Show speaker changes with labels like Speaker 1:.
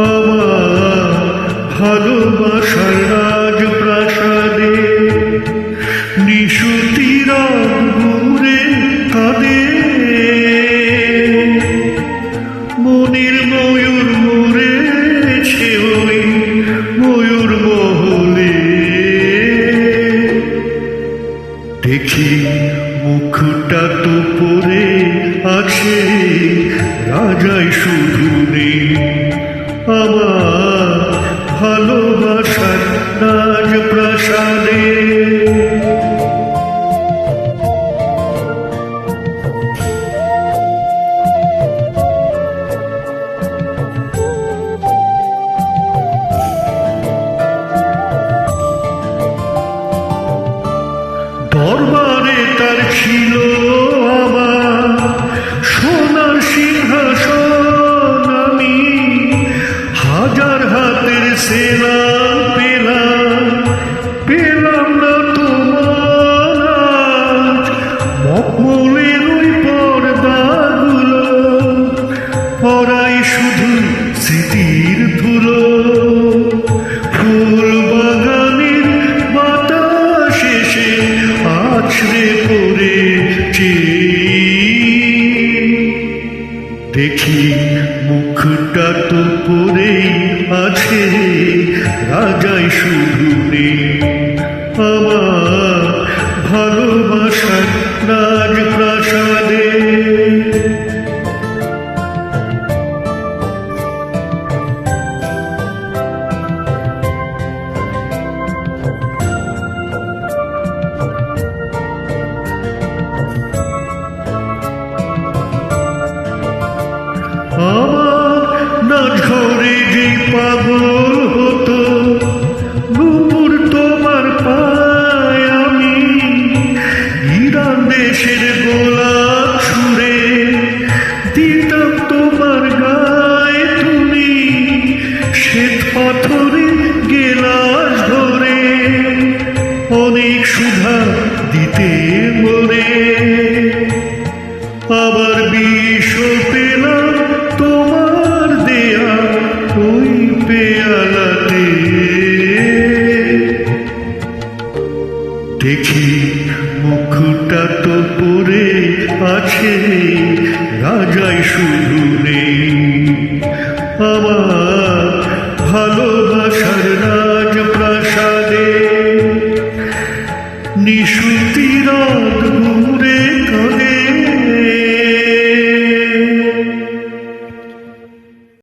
Speaker 1: আমার ভালোবাসার মহলে। দেখি মুখটা তো পরে আছে। রাজাই শুধু নেই। আমার ভালোবাসার রাজপ্রাসাদের দরবারে তার ছিল আমার। সোনার সিংহাসন আমি হাজার হাতের সেনা পেলাম। পেলাম না তোমার আজ। মখমলের ওই পর্দাগুলো, পরাই শুধু স্মৃতির ধুলো। দেখি মুখটা তো পরেই আছে। রাজাই শুধু অনেক সুধা দিতে মনে আবার বিষ পেলাম তোমার দেয়া ওই পেয়ালাতে। দেখি মুখটা তো পরে আছে, রাজাই শুধু নেই। আমার ভালোবাসার রাজ প্রাসাদে নিশুতি রাত ঘুরে কাঁদে